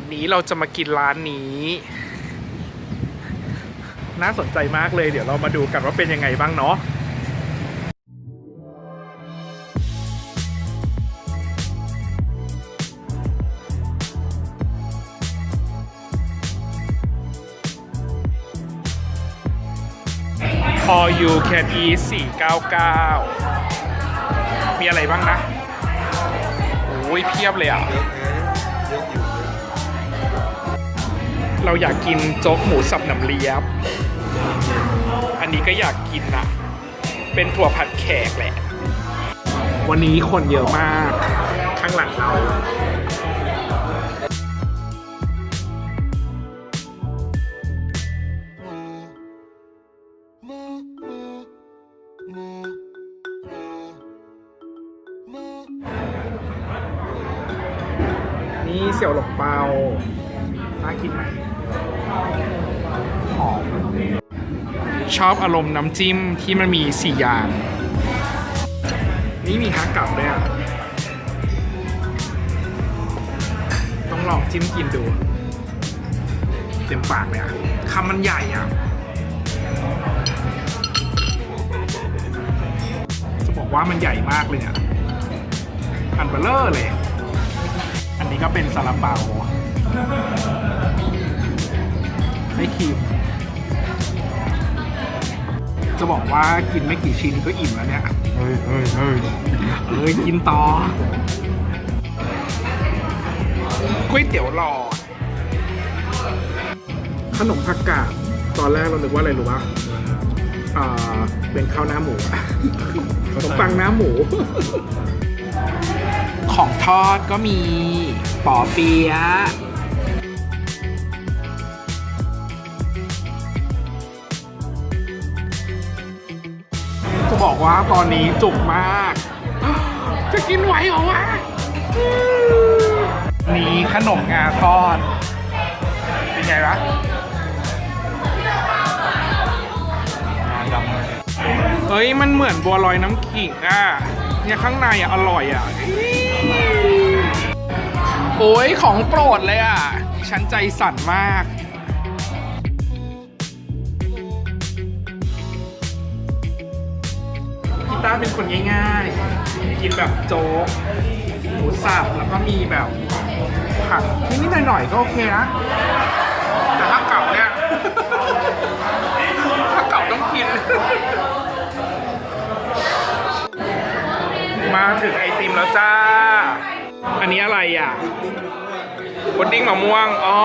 วันนี้เราจะมากินร้านนี้ น่าสนใจมากเลยเดี๋ยวเรามาดูกันว่าเป็นยังไงบ้างเนาะ All you can eat 499 มีอะไรบ้างนะ โอ้ยเพียบเลยอะเเราอยากกินโจ๊กหมูสับหนำเลียบ อันนี้ก็อยากกินนะเป็นถั่วผัดแขกแหละ วันนี้คนเยอะมาก ข้างหลังเรานี่เสี่ยวหลงเปาน่ากินไหม หอมชอบอารมณ์น้ำจิ้มที่มันมีสี่อย่าง นี่มีฮากลับด้วยอะ ต้องลองจิ้มกินดู เต็มปากเลยอะคำมันใหญ่อะ จะบอกว่ามันใหญ่มากเลยอะ อันเบลเลอร์เลย อันนี้ก็เป็นซาลาเปา ไส้ครีม จะบอกว่ากินไม่กี่ชิ้นก็อิ่มแล้วเนี่ย เฮ้ยเฮ้ยเฮ้ยเอ้ยกินต่อก๋วยเตี๋ยวหลอดขนมผักกาดตอนแรกเรานึกว่าอะไรรู้ป่ะอ่าเป็นข้าวหน้าหมูอะขนมปังหน้าหมู ของทอดก็มีปอเปียะ บอกว่าตอนนี้จุกมาก จะกินไหวเหรอวะนี่ขนมงาทอด เป็นไงวะงานดำเลยเฮ้ย มันเหมือนบัวลอยน้ำขิงอะ เนี่ยข้างในอะ อร่อยอะ โอ้ยของโปรดเลยอะ ฉันใจสั่นมาก ต้าเป็นคนง่ายๆ กินแบบโจ๊กหมูสับแล้วก็มีแบบผักนิดๆหน่อยๆก็โอเคนะ แต่ถ้าเก่าเนี่ย ถ้าเก่าต้องกิน มาถึงไอติมแล้วจ้า อันนี้อะไรอะพุดดิ้งมะม่วง อ๋อ